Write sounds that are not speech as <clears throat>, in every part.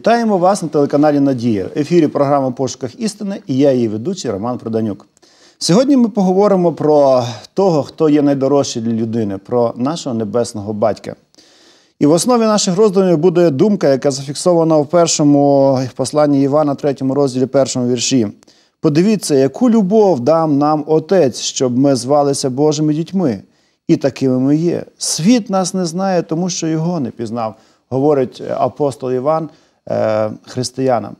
Вітаємо вас на телеканалі Надія. В ефірі програма «В пошуках істини і я її ведучий Роман Проданюк. Сьогодні ми поговоримо про того, хто є найдорожчий для людини, про нашого небесного батька. І в основі наших роздумів буде думка, яка зафіксована в першому посланні Івана, третьому розділі, першому вірші. Подивіться, яку любов дам нам Отець, щоб ми звалися Божими дітьми. І такими ми є. Світ нас не знає, тому що його не пізнав, говорить апостол Іван християнам.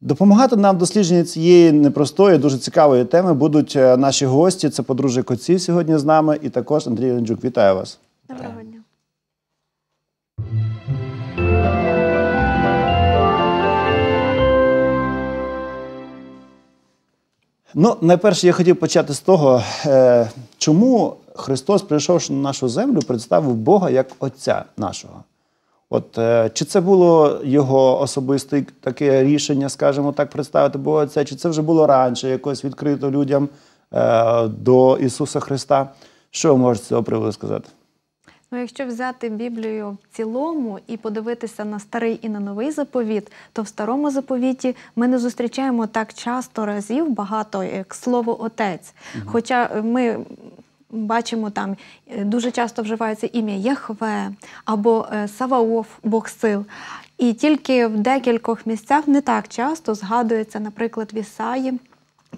Допомагати нам в дослідженні цієї непростої, дуже цікавої теми будуть е, наші гості. Це подружжя Коців сьогодні з нами, і також Андрій Ленджук. Вітаю вас. Доброго дня. Ну, найперше, я хотів почати з того, е, чому Христос, прийшовши на нашу землю, представив Бога як Отця нашого. От е, чи це було його особисте таке рішення, скажімо так, представити Бога Отця, чи це вже було раніше, якось відкрито людям е, до Ісуса Христа? Що ви можете з цього приводу сказати? Ну, якщо взяти Біблію в цілому і подивитися на старий і на новий заповіт, то в старому заповіті ми не зустрічаємо так часто разів багато як слово Отець. Хоча ми бачимо там е, дуже часто вживається ім'я Яхве або е, Саваоф, Бог сил. І тільки в декількох місцях не так часто згадується, наприклад, в Ісаї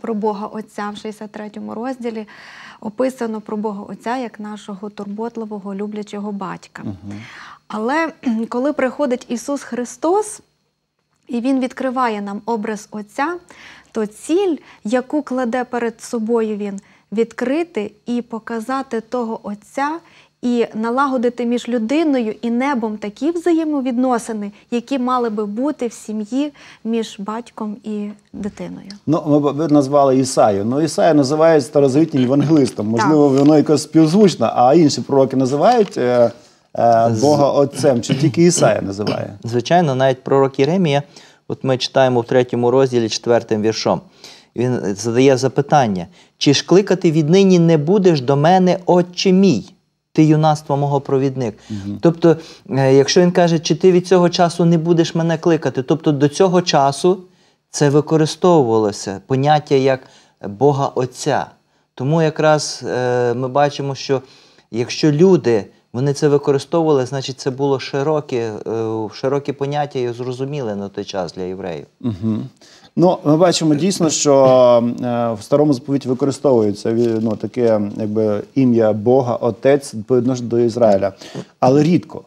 про Бога Отця в 63 розділі описано про Бога Отця як нашого турботливого, люблячого батька. Але коли приходить Ісус Христос, і Він відкриває нам образ Отця, то ціль, яку кладе перед собою Він, відкрити і показати того Отця, і налагодити між людиною і небом такі взаємовідносини, які мали би бути в сім'ї між батьком і дитиною. Ну, ми б- ви назвали Ісаю. Ну, Ісая називають старозавітнім євангелистом. Можливо, воно якось співзвучно, а інші пророки називають е, е, Бога Отцем, чи тільки Ісая називає? Звичайно, навіть пророк Єремія, от ми читаємо в третьому розділі четвертим віршом. Він задає запитання: чи ж кликати віднині не будеш до мене, отче мій? Ти юнацтво мого провідник. Тобто, е, якщо він каже, чи ти від цього часу не будеш мене кликати, тобто до цього часу це використовувалося поняття як Бога Отця. Тому якраз е, ми бачимо, що якщо люди вони це використовували, значить це було широке, е, широке поняття і зрозуміле на той час для євреїв. Угу. Ну, ми бачимо дійсно, що е, в старому заповіті використовується ну, таке якби, ім'я Бога, Отець ж до Ізраїля. Але рідко.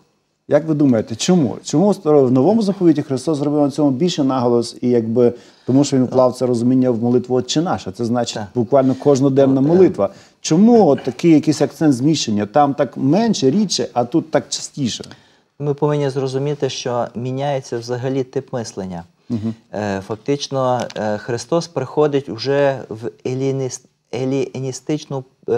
Як ви думаєте, чому? Чому в новому заповіті Христос зробив на цьому більше наголос, і якби тому, що він вклав це розуміння в молитву Отче наш, а це значить буквально кожноденна молитва. Чому от такий якийсь акцент зміщення? Там так менше, рідше, а тут так частіше. Ми повинні зрозуміти, що міняється взагалі тип мислення. Е, Фактично, е, Христос приходить вже в еліністичну е,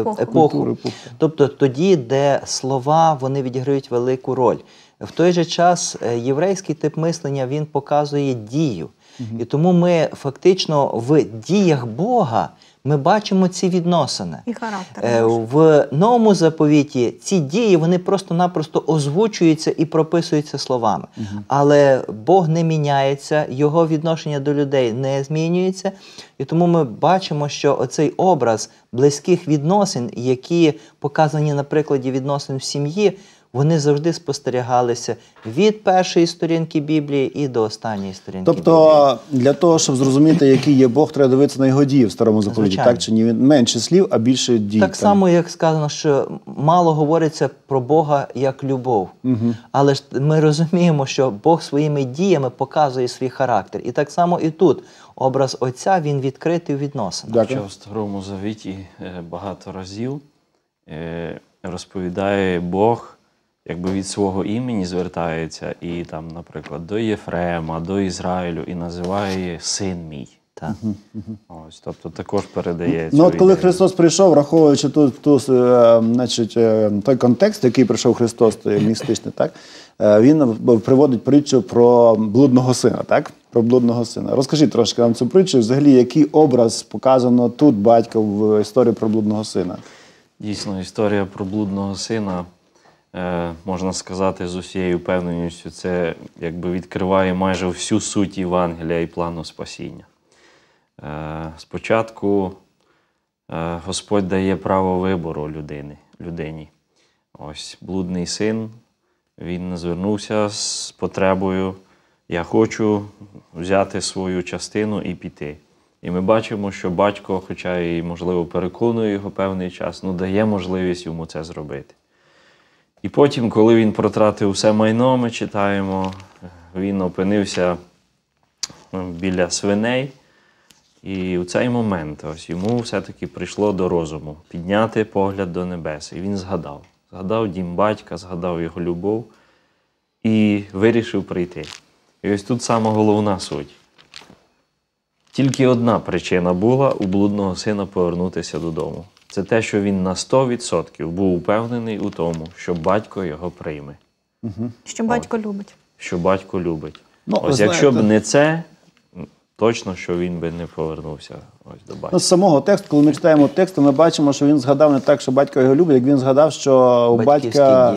Епоху. епоху. Тобто тоді, де слова вони відіграють велику роль. В той же час єврейський тип мислення він показує дію. І тому ми фактично в діях Бога ми бачимо ці відносини. І характер. Е. В новому заповіті ці дії вони просто-напросто озвучуються і прописуються словами. Але Бог не міняється, його відношення до людей не змінюється. І тому ми бачимо, що оцей образ близьких відносин, які показані на прикладі відносин в сім'ї, вони завжди спостерігалися від першої сторінки Біблії і до останньої сторінки. Біблії. Тобто для того, щоб зрозуміти, який є Бог, треба дивитися на його дії в старому. Звичайно. Так чи ні? Він менше слів, а більше дій. Так там. само, як сказано, що мало говориться про Бога як любов. Але ж ми розуміємо, що Бог своїми діями показує свій характер. І так само і тут образ Отця він відкритий у відносинах. Дякую. Що в Старому Завіті е, багато разів е, розповідає Бог, якби від свого імені звертається, і там, наприклад, до Єфрема, до Ізраїлю, і називає син мій. Так. Ось, тобто також передає Ну от коли ідею. Христос прийшов, враховуючи ту, ту, е, значить, е, той контекст, в який прийшов Христос, той містичний, так е, він приводить притчу про блудного сина, так? Про блудного сина. Розкажіть трошки нам цю притчу, взагалі, який образ показано тут батька в історії про блудного сина. Дійсно, історія про блудного сина можна сказати, з усією впевненістю, це якби відкриває майже всю суть Євангелія і плану спасіння. Е, Спочатку е, Господь дає право вибору людини, людині. Ось блудний син, він звернувся з потребою. Я хочу взяти свою частину і піти. І ми бачимо, що батько, хоча і, можливо, переконує його певний час, ну дає можливість йому це зробити. І потім, коли він протратив все майно, ми читаємо, він опинився е, біля свиней. І у цей момент ось йому все-таки прийшло до розуму підняти погляд до небес. І він згадав. Згадав дім батька, згадав його любов і вирішив прийти. І ось тут сама головна суть. Тільки одна причина була у блудного сина повернутися додому. Це те, що він на 100% був упевнений у тому, що батько його прийме, Що батько любить. що батько любить. Ну, ось якщо б не це, точно що він би не повернувся ось до батька. Ну, з самого тексту, коли ми читаємо текст, ми бачимо, що він згадав не так, що батько його любить, як він згадав, що у батька,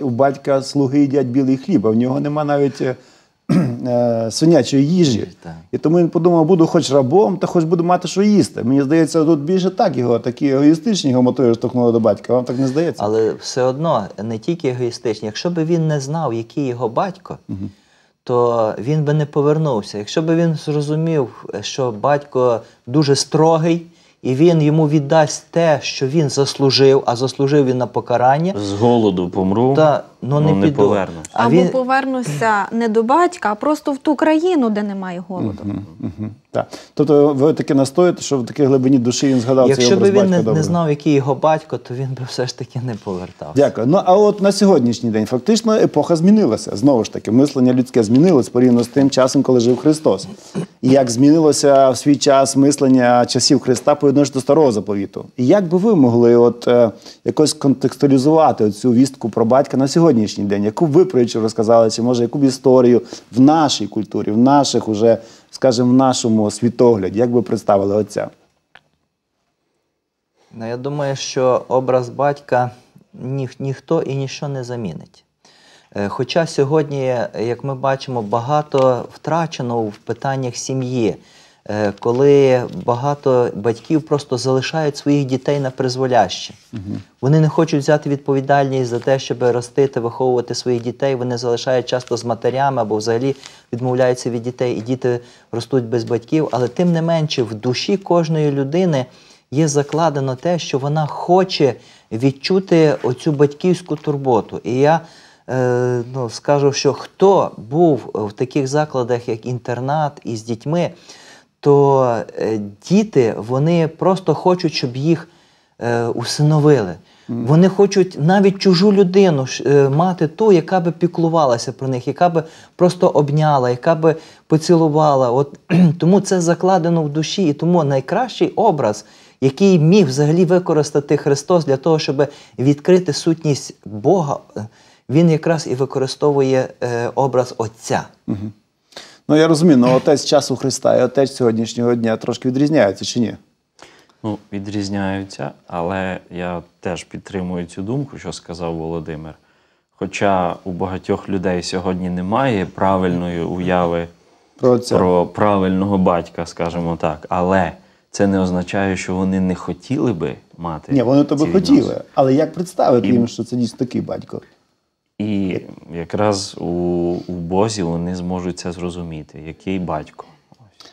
у батька слуги їдять білий хліб, а в нього нема навіть е, <clears throat> свинячої їжі. І тому він подумав, буду хоч рабом, та хоч буду мати що їсти. Мені здається, тут більше так його, такі егоїстичні його мотиви штовхнули до батька. Вам так не здається? Але все одно не тільки егоїстичні. Якщо б він не знав, який його батько, то він би не повернувся. Якщо б він зрозумів, що батько дуже строгий, і він йому віддасть те, що він заслужив, а заслужив він на покарання, З голоду помру, та ну, не, піду. поверну. А Або він, повернуся не до батька, а просто в ту країну, де немає голоду. Мгм. Так. Тобто ви таки настоїте, що в такій глибині душі він згадав цей якщо б образ він батька не, не знав, який його батько, то він би все ж таки не повертався. Дякую. Ну а от на сьогоднішній день фактично епоха змінилася. Знову ж таки, мислення людське змінилось порівняно з тим часом, коли жив Христос. І як змінилося в свій час мислення часів Христа по відношенню до старого заповіту. І як би ви могли от е, якось контекстуалізувати цю вістку про батька на сьогоднішній день? Яку ви притчу розказали, чи може яку б історію в нашій культурі, в наших уже, скажімо, в нашому світогляді, як би представили отця? Ну, я думаю, що образ батька ніх, ніхто і ніщо не замінить. Е, Хоча сьогодні, як ми бачимо, багато втрачено в питаннях сім'ї, коли багато батьків просто залишають своїх дітей на призволяще. Вони не хочуть взяти відповідальність за те, щоб ростити, виховувати своїх дітей. Вони залишають часто з матерями або взагалі відмовляються від дітей, і діти ростуть без батьків. Але тим не менше, в душі кожної людини є закладено те, що вона хоче відчути оцю батьківську турботу. І я е, ну, скажу, що хто був в таких закладах, як інтернат із дітьми, то е, діти вони просто хочуть, щоб їх е, усиновили. Вони хочуть навіть чужу людину е, мати ту, яка би піклувалася про них, яка би просто обняла, яка би поцілувала. От, тому це закладено в душі. І тому найкращий образ, який міг взагалі використати Христос для того, щоб відкрити сутність Бога, він якраз і використовує образ Отця. Ну я розумію, але отець часу Христа і отець сьогоднішнього дня трошки відрізняються чи ні? Ну, відрізняються, але я теж підтримую цю думку, що сказав Володимир. Хоча у багатьох людей сьогодні немає правильної уяви Про про правильного батька, скажімо так, але це не означає, що вони не хотіли би мати. Ні, вони тобі хотіли. Але як представити І- їм, що це дійсно такий батько? І якраз у, у Бозі вони зможуть це зрозуміти, який батько.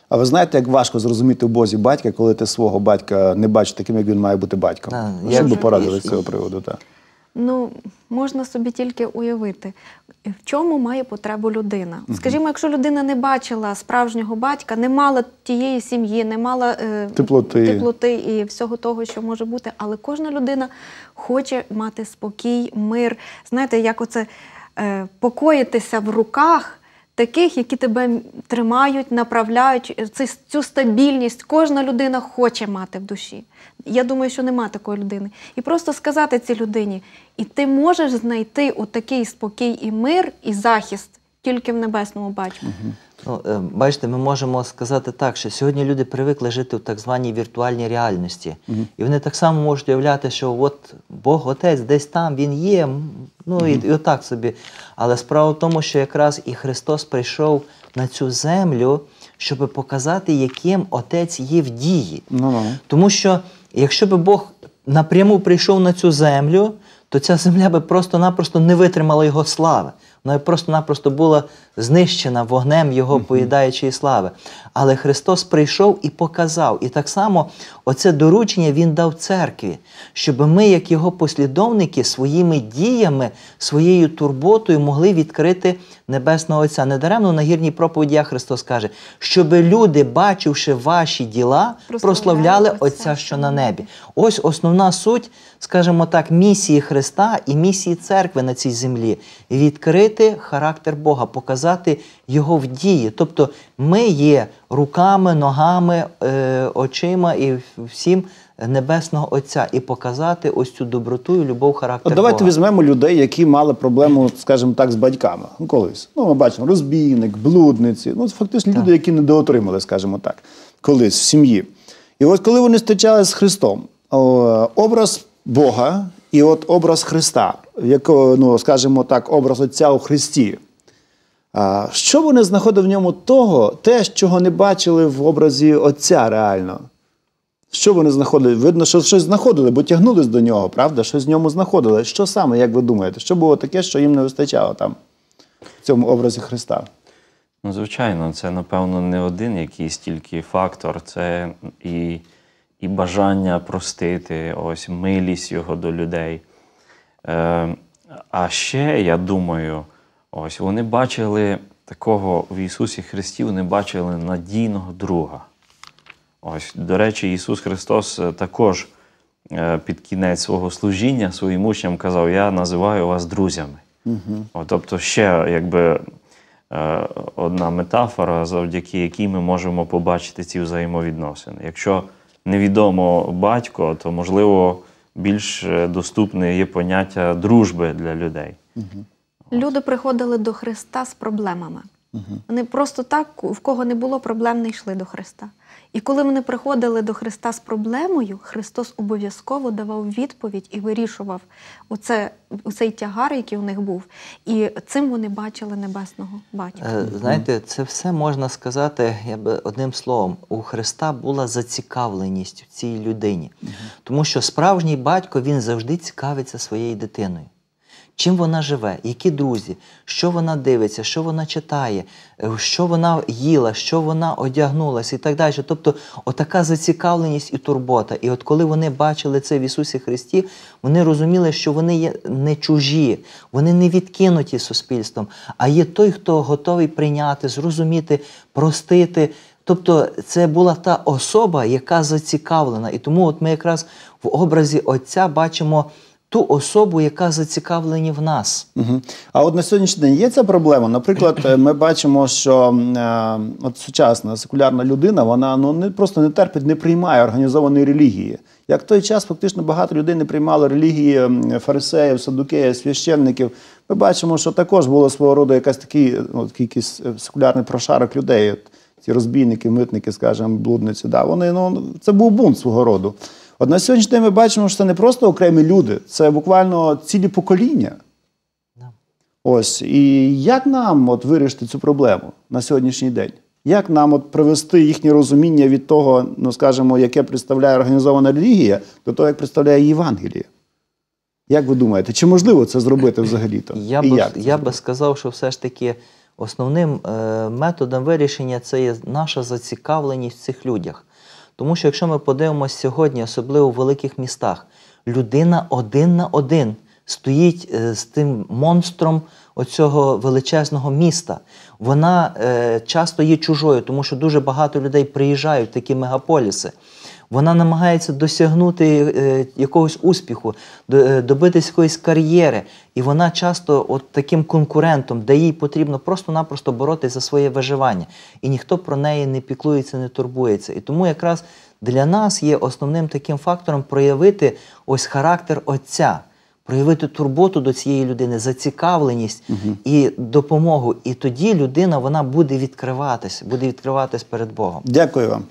А ви знаєте, як важко зрозуміти у Бозі батька, коли ти свого батька не бачиш таким, як він має бути батьком? Так, Що б ви порадили з цього приводу? Так. Ну, можна собі тільки уявити, в чому має потребу людина. Скажімо, якщо людина не бачила справжнього батька, не мала тієї сім'ї, не мала е, Теплоти. теплоти і всього того, що може бути, але кожна людина хоче мати спокій, мир. Знаєте, як оце е, покоїтися в руках. Таких, які тебе тримають, направляють це цю стабільність, кожна людина хоче мати в душі. Я думаю, що нема такої людини. І просто сказати цій людині, і ти можеш знайти отакий спокій і мир і захист тільки в небесному батьку. Ну, е, бачите, ми можемо сказати так, що сьогодні люди привикли жити в так званій віртуальній реальності. І вони так само можуть уявляти, що от Бог Отець десь там, Він є, ну і, і отак собі. Але справа в тому, що якраз і Христос прийшов на цю землю, щоб показати, яким Отець є в дії. Ну. Тому що якщо би Бог напряму прийшов на цю землю, то ця земля би просто-напросто не витримала його слави. Б просто-напросто була знищена вогнем його поїдаючої слави. Але Христос прийшов і показав. І так само оце доручення Він дав церкві, щоб ми, як його послідовники, своїми діями, своєю турботою могли відкрити Небесного Отця. Недаремно на гірній проповіді я Христос каже, щоб люди, бачивши ваші діла, Прославляли прославляли Отця, Отця, що на небі. Ось основна суть, скажімо так, місії Христа і місії церкви на цій землі відкрити характер Бога, показати Його в дії. Тобто ми є руками, ногами, е, очима і всім Небесного Отця, і показати ось цю доброту і любов характер давайте Бога. візьмемо людей, які мали проблему, скажімо так, з батьками. Ну, колись. Ну, ми бачимо розбійник, блудниці. Ну, фактично люди, які недоотримали, скажімо так, колись в сім'ї. І от коли вони зустрічалися з Христом, образ Бога і от образ Христа, якого, ну, скажімо так, образ Отця у Христі. Що вони знаходили в ньому того, те, чого не бачили в образі Отця реально? Що вони знаходили? Видно, що щось знаходили, бо тягнулись до нього, правда? Щось в ньому знаходили. Що саме, як ви думаєте? Що було таке, що їм не вистачало там, в цьому образі Христа? Ну, звичайно, це, напевно, не один якийсь тільки фактор, це і, і бажання простити, ось милість його до людей. Е, а ще, я думаю, ось вони бачили такого в Ісусі Христі, вони бачили надійного друга. Ось, до речі, Ісус Христос е, також е, під кінець свого служіння своїм учням казав: Я називаю вас друзями. От, тобто, ще якби е, одна метафора, завдяки якій ми можемо побачити ці взаємовідносини. Якщо невідомо батько, то можливо більш доступне є поняття дружби для людей. Люди приходили до Христа з проблемами. Вони просто так, в кого не було проблем, не йшли до Христа. І коли вони приходили до Христа з проблемою, Христос обов'язково давав відповідь і вирішував оце, оцей тягар, який у них був. І цим вони бачили небесного батька. Е, Знаєте, це все можна сказати я би одним словом. У Христа була зацікавленість в цій людині. Тому що справжній батько він завжди цікавиться своєю дитиною. Чим вона живе, які друзі, що вона дивиться, що вона читає, е, що вона їла, що вона одягнулася і так далі. Тобто, отака зацікавленість і турбота. І от коли вони бачили це в Ісусі Христі, вони розуміли, що вони є не чужі, вони не відкинуті суспільством, а є той, хто готовий прийняти, зрозуміти, простити. Тобто це була та особа, яка зацікавлена. І тому от ми якраз в образі Отця бачимо ту особу, яка зацікавлені в нас. Угу. А от на сьогоднішній день є ця проблема. Наприклад, е, ми бачимо, що е, от сучасна секулярна людина, вона ну не просто не терпить, не приймає організованої релігії. Як в той час фактично багато людей не приймало релігії фарисеїв, садукеїв, священників. Ми бачимо, що також було свого роду якась такий, ну, такий якийсь е, секулярний прошарок людей. От, ці розбійники, митники, скажімо, блудниці. Да, вони, ну, це був бунт свого роду. От на сьогоднішній день ми бачимо, що це не просто окремі люди, це буквально цілі покоління. Ось і як нам от вирішити цю проблему на сьогоднішній день? Як нам от привести їхнє розуміння від того, ну скажімо, яке представляє організована релігія, до того, як представляє Євангеліє? Як ви думаєте, чи можливо це зробити взагалі-то? <clears throat> Я І би, як я би сказав, що все ж таки основним е, методом вирішення це є наша зацікавленість в цих людях. Тому що якщо ми подивимося сьогодні, особливо в великих містах, людина один на один стоїть е, з тим монстром оцього величезного міста. Вона е, часто є чужою, тому що дуже багато людей приїжджають в такі мегаполіси. Вона намагається досягнути е, якогось успіху, е, добитись якоїсь кар'єри. І вона часто от таким конкурентом, де їй потрібно просто-напросто боротися за своє виживання. І ніхто про неї не піклується, не турбується. І тому якраз для нас є основним таким фактором проявити ось характер Отця. проявити турботу до цієї людини, зацікавленість і допомогу. І тоді людина вона буде відкриватись, буде відкриватись перед Богом. Дякую вам.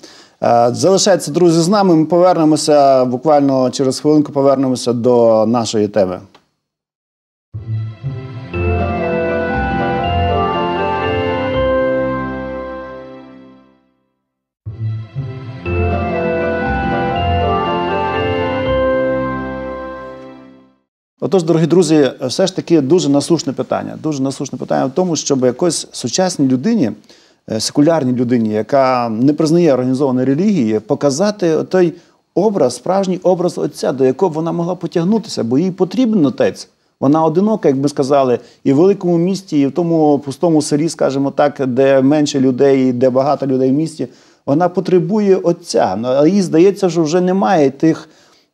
Е, Залишайтеся, друзі, з нами. Ми повернемося буквально через хвилинку. Повернемося до нашої теми. Отож, дорогі друзі, все ж таки дуже насушне питання. Дуже насушне питання в тому, щоб якось сучасній людині, секулярній людині, яка не признає організованої релігії, показати той образ, справжній образ отця, до якого вона могла потягнутися, бо їй потрібен отець. Вона одинока, як би сказали, і в великому місті, і в тому пустому селі, скажімо так, де менше людей, де багато людей в місті. Вона потребує отця. Ну, Але їй здається, що вже немає тих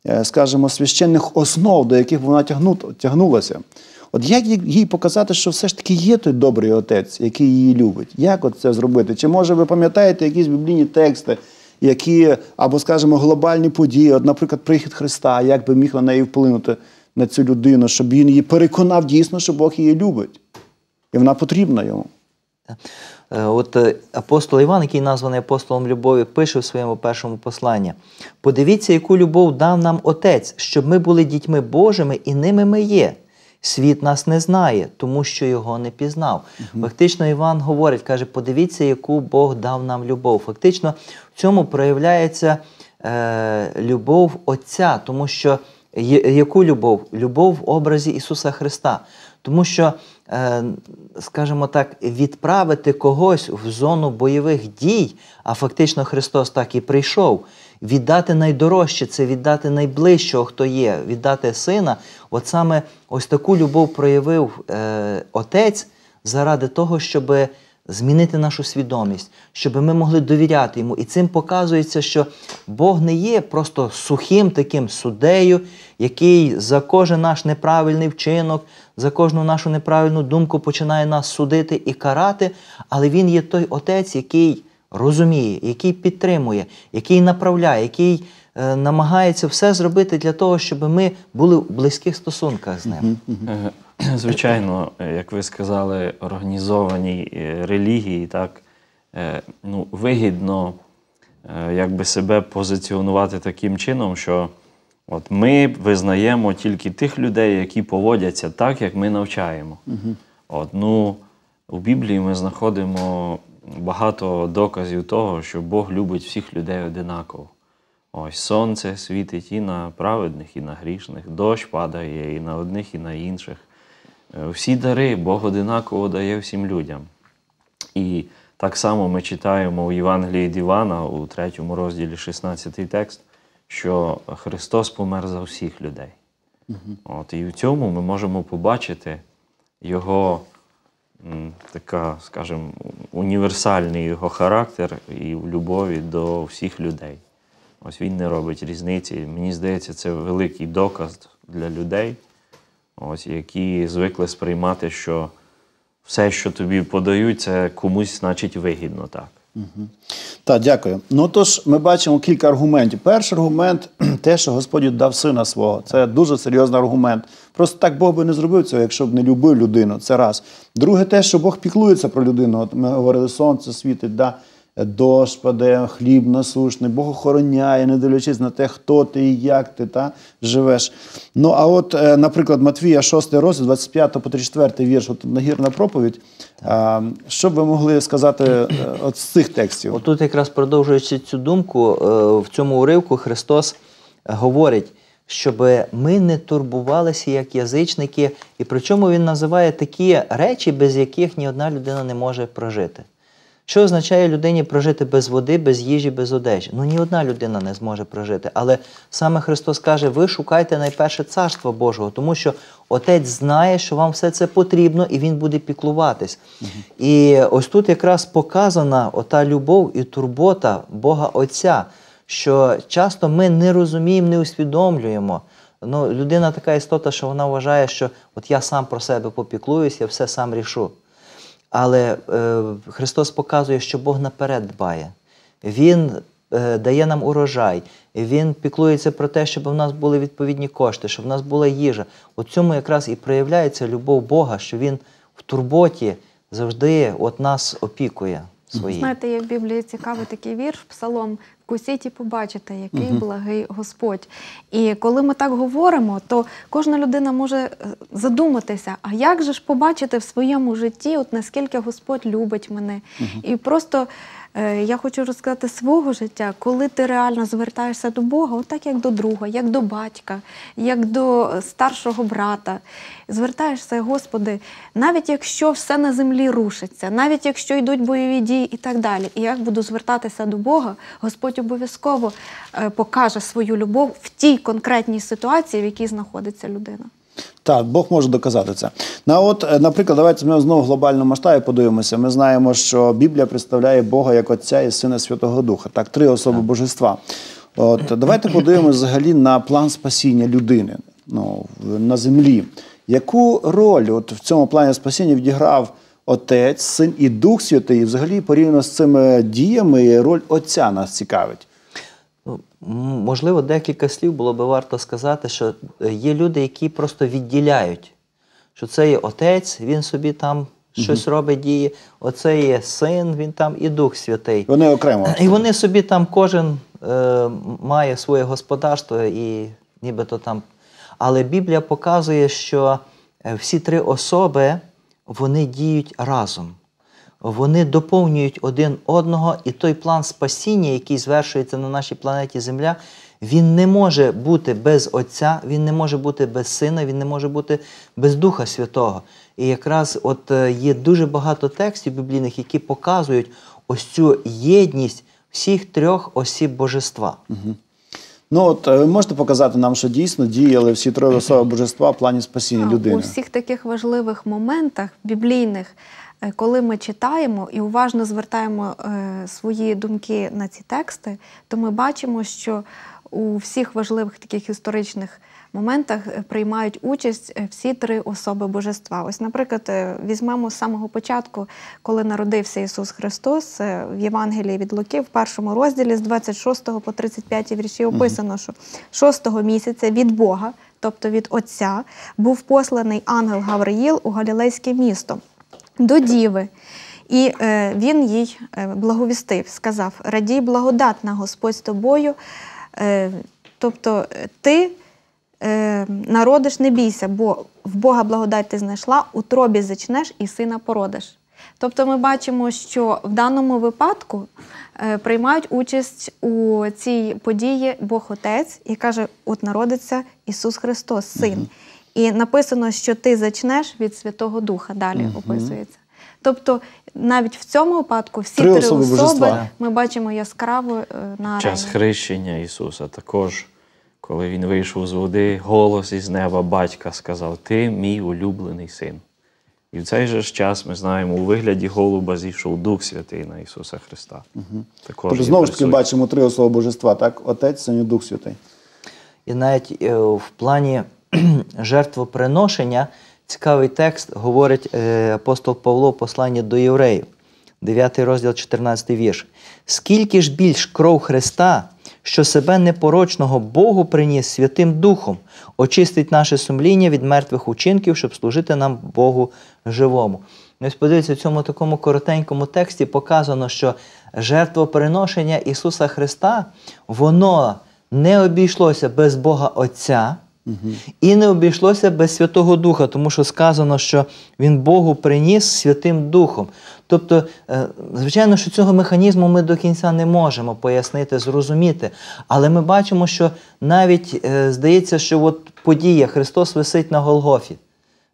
е, скажімо, священних основ, до яких вона тягнулася. От як їй- показати, що все ж таки є той добрий отець, який її любить? Як от це зробити? Чи може ви пам'ятаєте якісь біблійні тексти, які, або, скажімо, глобальні події, от, наприклад, прихід Христа, як би міг на неї вплинути на цю людину, щоб він її переконав дійсно, що Бог її любить, і вона потрібна йому. Е, От е, апостол Іван, який названий апостолом любові, пише в своєму першому посланні: подивіться, яку любов дав нам Отець, щоб ми були дітьми Божими, і ними ми є. Світ нас не знає, тому що його не пізнав. Фактично, Іван говорить, каже: подивіться, яку Бог дав нам любов. Фактично, в цьому проявляється е, любов Отця, тому що є- яку любов? Любов в образі Ісуса Христа. Тому що, е, скажімо так, відправити когось в зону бойових дій, а фактично Христос так і прийшов. Віддати найдорожче це віддати найближчого, хто є, віддати сина. От саме ось таку любов проявив е, Отець заради того, щоб змінити нашу свідомість, щоб ми могли довіряти йому. І цим показується, що Бог не є просто сухим таким суддею, який за кожен наш неправильний вчинок, за кожну нашу неправильну думку починає нас судити і карати, але Він є той отець, який розуміє, який підтримує, який направляє, який е, намагається все зробити для того, щоб ми були в близьких стосунках з ним. Е, <clears throat> Звичайно, як ви сказали, організованій е, релігії так ну, вигідно якби себе позиціонувати таким чином, що от ми визнаємо тільки тих людей, які поводяться так, як ми навчаємо. От, ну, у Біблії ми знаходимо багато доказів того, що Бог любить всіх людей одинаково. Ось сонце світить і на праведних, і на грішних, дощ падає і на одних, і на інших. Е, Всі дари Бог одинаково дає всім людям. І так само ми читаємо у Євангелії від Івана у третьому розділі 16 текст, що Христос помер за всіх людей. От, і в цьому ми можемо побачити його така, скажімо, універсальний його характер і в любові до всіх людей. Ось він не робить різниці. Мені здається, це великий доказ для людей, ось, які звикли сприймати, що все, що тобі подають, це комусь, значить, вигідно так. Так, дякую. Ну тож ми бачимо кілька аргументів. Перший аргумент <clears throat> те, що Господь дав сина свого. Це дуже серйозний аргумент. Просто так Бог би не зробив цього, якщо б не любив людину. Це раз. Друге, те, що Бог піклується про людину. От ми говорили, сонце світить, да? Дощ хліб насушний, Бог охороняє, не дивлячись на те, хто ти і як ти та, живеш. Ну а от, е, наприклад, Матвія 6 розділ, 25 по 34 вірш, от нагірна проповідь. Що б ви могли сказати е, от з цих текстів? Отут, якраз продовжуючи цю думку, е, в цьому уривку Христос говорить, щоб ми не турбувалися як язичники, і причому Він називає такі речі, без яких ні одна людина не може прожити. Що означає людині прожити без води, без їжі, без одежі? Ну ні одна людина не зможе прожити. Але саме Христос каже: ви шукайте найперше царство Божого, тому що Отець знає, що вам все це потрібно, і Він буде піклуватись. І ось тут якраз показана ота любов і турбота Бога Отця, що часто ми не розуміємо, не усвідомлюємо. Ну, людина така істота, що вона вважає, що от я сам про себе попіклуюсь, я все сам рішу. Але е, Христос показує, що Бог наперед дбає. Він е, дає нам урожай, Він піклується про те, щоб в нас були відповідні кошти, щоб в нас була їжа. У цьому якраз і проявляється любов Бога, що Він в турботі завжди от нас опікує своїм. Знаєте, є в Біблії цікавий такий вірш, псалом «Вкусіть і побачите, який благий Господь. І коли ми так говоримо, то кожна людина може е, задуматися, а як же ж побачити в своєму житті, от наскільки Господь любить мене. І просто я хочу розказати свого життя, коли ти реально звертаєшся до Бога, отак як до друга, як до батька, як до старшого брата. Звертаєшся, Господи, навіть якщо все на землі рушиться, навіть якщо йдуть бойові дії і так далі. І як буду звертатися до Бога, Господь обов'язково е, покаже свою любов в тій конкретній ситуації, в якій знаходиться людина. Так, Бог може доказати це. На от, е, наприклад, давайте ми знову в глобальному масштабі подивимося. Ми знаємо, що Біблія представляє Бога як Отця і Сина Святого Духа. Так, три особи божества. От давайте подивимося взагалі на план спасіння людини ну, на землі. Яку роль от в цьому плані спасіння відіграв Отець, Син і Дух Святий? І взагалі порівняно з цими діями роль Отця нас цікавить. Можливо, декілька слів було би варто сказати, що е, є люди, які просто відділяють, що це є отець, він собі там щось робить, діє, оце є син, він там і Дух Святий. Вони окремо. І вони собі там кожен е, має своє господарство і нібито там. Але Біблія показує, що е, всі три особи вони діють разом. Вони доповнюють один одного, і той план спасіння, який звершується на нашій планеті Земля, він не може бути без Отця, він не може бути без Сина, він не може бути без Духа Святого. І якраз от е, є дуже багато текстів біблійних, які показують ось цю єдність всіх трьох осіб божества. Ну от е, ви можете показати нам, що дійсно діяли всі троє особи божества в плані спасіння людини. У всіх таких важливих моментах біблійних, коли ми читаємо і уважно звертаємо е, свої думки на ці тексти, то ми бачимо, що у всіх важливих таких історичних моментах е, приймають участь е, всі три особи божества. Ось, наприклад, е, візьмемо з самого початку, коли народився Ісус Христос е, в Євангелії від Луки, в першому розділі з 26 по 35 вірші описано, що шостого місяця від Бога, тобто від Отця, був посланий ангел Гавриїл у Галілейське місто до Діви. І е, він їй е, благовістив, сказав: Радій благодатна Господь з тобою. Е, тобто ти народиш, не бійся, бо в Бога благодать ти знайшла, у тробі зачнеш і сина породиш. Тобто ми бачимо, що в даному випадку приймають участь у цій події Бог Отець і каже: от народиться Ісус Христос, Син. І написано, що ти зачнеш від Святого Духа, далі описується. Тобто, навіть в цьому випадку всі Три три, особи особи, ми бачимо яскраво е, на Час хрещення Ісуса також, коли Він вийшов з води, голос із неба батька сказав: Ти мій улюблений син. І в цей же ж час ми знаємо, у вигляді голуба зійшов Дух Святий на Ісуса Христа. Також Тобто знову ж таки бачимо три особи божества, так? Отець, Син і Дух Святий. І навіть е, в плані <clears throat> жертвоприношення цікавий текст говорить е, апостол Павло в посланні до євреїв, 9 розділ, 14 вірш. Скільки ж більш кров Христа, що себе непорочного Богу приніс Святим Духом, очистить наше сумління від мертвих учинків, щоб служити нам Богу живому. Ну, Ось подивіться, в цьому такому коротенькому тексті показано, що жертвоприношення Ісуса Христа, воно не обійшлося без Бога Отця і не обійшлося без Святого Духа, тому що сказано, що Він Богу приніс Святим Духом. Тобто, е, звичайно, що цього механізму ми до кінця не можемо пояснити, зрозуміти. Але ми бачимо, що навіть е, здається, що от подія Христос висить на Голгофі.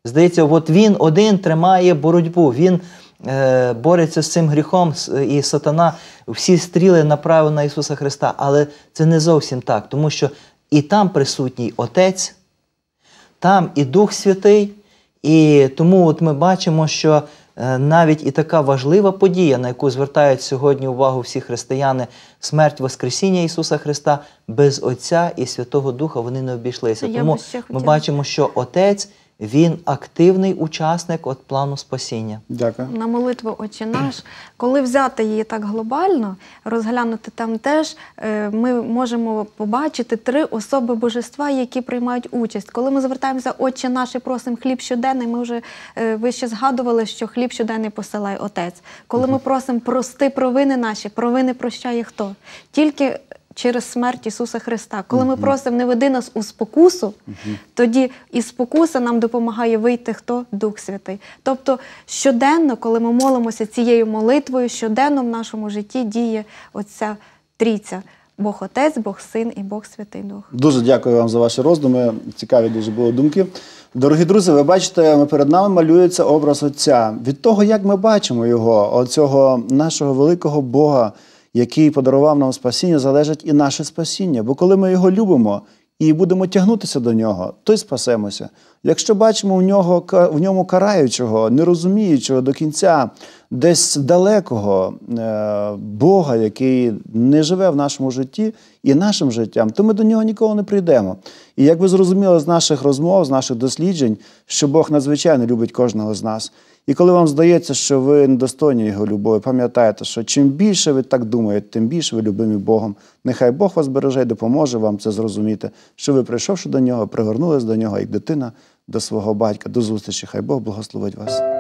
Здається, от він один тримає боротьбу, він е, бореться з цим гріхом, і сатана всі стріли направив на Ісуса Христа. Але це не зовсім так, тому що і там присутній Отець, там і Дух Святий, і тому от ми бачимо, що е, навіть і така важлива подія, на яку звертають сьогодні увагу всі християни, смерть Воскресіння Ісуса Христа, без Отця і Святого Духа вони не обійшлися. Я Тому ми бачимо, що Отець він активний учасник от плану спасіння. Дякую. на молитву Отче наш, коли взяти її так глобально, розглянути там теж, е, ми можемо побачити три особи божества, які приймають участь. Коли ми звертаємося, Отче наш і просимо хліб щоденний, ми вже е, ви ще згадували, що хліб щоденний посилає Отець. Коли ми просимо прости провини наші, провини прощає хто? Тільки через смерть Ісуса Христа. Коли ми просимо не веди нас у спокусу, тоді із спокуси нам допомагає вийти хто? Дух Святий. Тобто щоденно, коли ми молимося цією молитвою, щоденно в нашому житті діє оця трійця. Бог Отець, Бог Син і Бог Святий Дух. Дуже дякую вам за ваші роздуми. Цікаві дуже були думки. Дорогі друзі, ви бачите, перед нами малюється образ Отця. Від того, як ми бачимо його, оцього нашого великого Бога, який подарував нам спасіння, залежить і наше спасіння. Бо коли ми його любимо і будемо тягнутися до нього, то й спасемося. Якщо бачимо в, нього, в ньому караючого, нерозуміючого до кінця, десь далекого е, Бога, який не живе в нашому житті і нашим життям, то ми до нього ніколи не прийдемо. І як ви зрозуміли з наших розмов, з наших досліджень, що Бог надзвичайно любить кожного з нас. І коли вам здається, що ви недостойні його любові, пам'ятайте, що чим більше ви так думаєте, тим більше ви любимі Богом. Нехай Бог вас береже і допоможе вам це зрозуміти, що ви, прийшовши до нього, пригорнулись до нього як дитина до свого батька. До зустрічі. Хай Бог благословить вас.